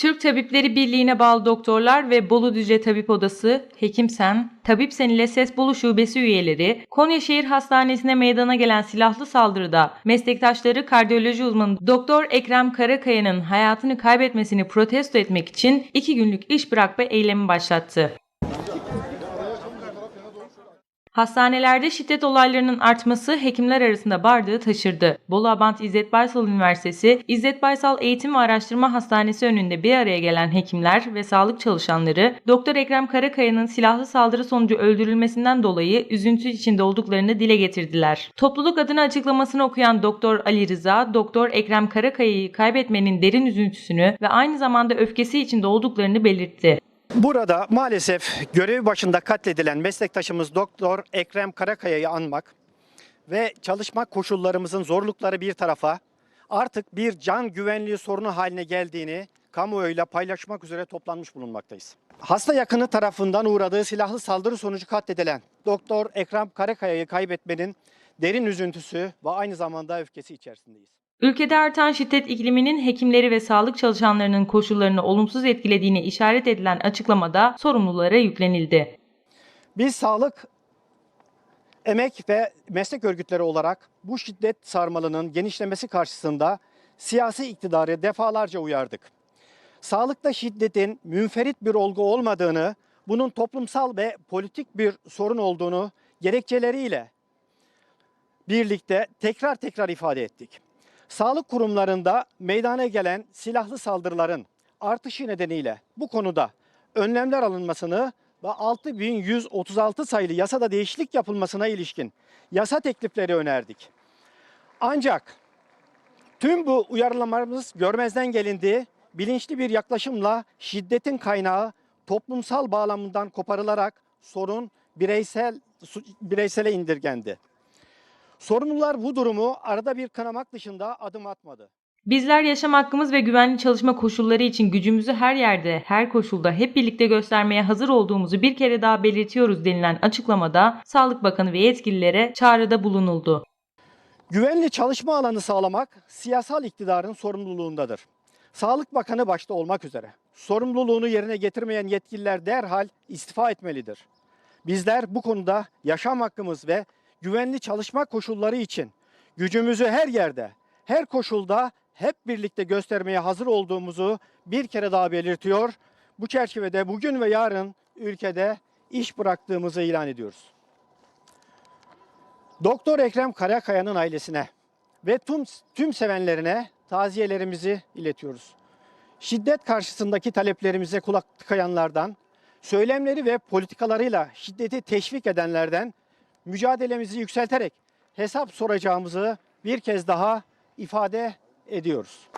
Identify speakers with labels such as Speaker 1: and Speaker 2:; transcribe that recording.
Speaker 1: Türk Tabipleri Birliği'ne bağlı doktorlar ve Bolu Düzce Tabip Odası, Hekimsen, Tabipsen ile Ses Bolu Şubesi üyeleri, Konya Şehir Hastanesi'ne meydana gelen silahlı saldırıda meslektaşları kardiyoloji uzmanı Doktor Ekrem Karakaya'nın hayatını kaybetmesini protesto etmek için iki günlük iş bırakma eylemi başlattı. Hastanelerde şiddet olaylarının artması hekimler arasında bardağı taşırdı. Bolu Abant İzzet Baysal Üniversitesi, İzzet Baysal Eğitim ve Araştırma Hastanesi önünde bir araya gelen hekimler ve sağlık çalışanları, Doktor Ekrem Karakaya'nın silahlı saldırı sonucu öldürülmesinden dolayı üzüntü içinde olduklarını dile getirdiler. Topluluk adına açıklamasını okuyan Doktor Ali Rıza, Doktor Ekrem Karakaya'yı kaybetmenin derin üzüntüsünü ve aynı zamanda öfkesi içinde olduklarını belirtti.
Speaker 2: Burada maalesef görev başında katledilen meslektaşımız Doktor Ekrem Karakaya'yı anmak ve çalışma koşullarımızın zorlukları bir tarafa artık bir can güvenliği sorunu haline geldiğini kamuoyuyla paylaşmak üzere toplanmış bulunmaktayız. Hasta yakını tarafından uğradığı silahlı saldırı sonucu katledilen Doktor Ekrem Karakaya'yı kaybetmenin derin üzüntüsü ve aynı zamanda öfkesi içerisindeyiz.
Speaker 1: Ülkede artan şiddet ikliminin hekimleri ve sağlık çalışanlarının koşullarını olumsuz etkilediğine işaret edilen açıklamada sorumlulara yüklenildi.
Speaker 2: Biz sağlık, emek ve meslek örgütleri olarak bu şiddet sarmalının genişlemesi karşısında siyasi iktidarı defalarca uyardık. Sağlıkta şiddetin münferit bir olgu olmadığını, bunun toplumsal ve politik bir sorun olduğunu gerekçeleriyle birlikte tekrar tekrar ifade ettik. Sağlık kurumlarında meydana gelen silahlı saldırıların artışı nedeniyle bu konuda önlemler alınmasını ve 6136 sayılı yasada değişiklik yapılmasına ilişkin yasa teklifleri önerdik. Ancak tüm bu uyarılarımız görmezden gelindi. Bilinçli bir yaklaşımla şiddetin kaynağı toplumsal bağlamından koparılarak sorun bireysel bireysele indirgendi. Sorumlular bu durumu arada bir kınamak dışında adım atmadı.
Speaker 1: Bizler yaşam hakkımız ve güvenli çalışma koşulları için gücümüzü her yerde, her koşulda hep birlikte göstermeye hazır olduğumuzu bir kere daha belirtiyoruz denilen açıklamada Sağlık Bakanı ve yetkililere çağrıda bulunuldu.
Speaker 2: Güvenli çalışma alanı sağlamak siyasal iktidarın sorumluluğundadır. Sağlık Bakanı başta olmak üzere sorumluluğunu yerine getirmeyen yetkililer derhal istifa etmelidir. Bizler bu konuda yaşam hakkımız ve güvenli çalışma koşulları için gücümüzü her yerde, her koşulda hep birlikte göstermeye hazır olduğumuzu bir kere daha belirtiyor. Bu çerçevede bugün ve yarın ülkede iş bıraktığımızı ilan ediyoruz. Doktor Ekrem Karakaya'nın ailesine ve tüm, tüm sevenlerine taziyelerimizi iletiyoruz. Şiddet karşısındaki taleplerimize kulak tıkayanlardan, söylemleri ve politikalarıyla şiddeti teşvik edenlerden mücadelemizi yükselterek hesap soracağımızı bir kez daha ifade ediyoruz.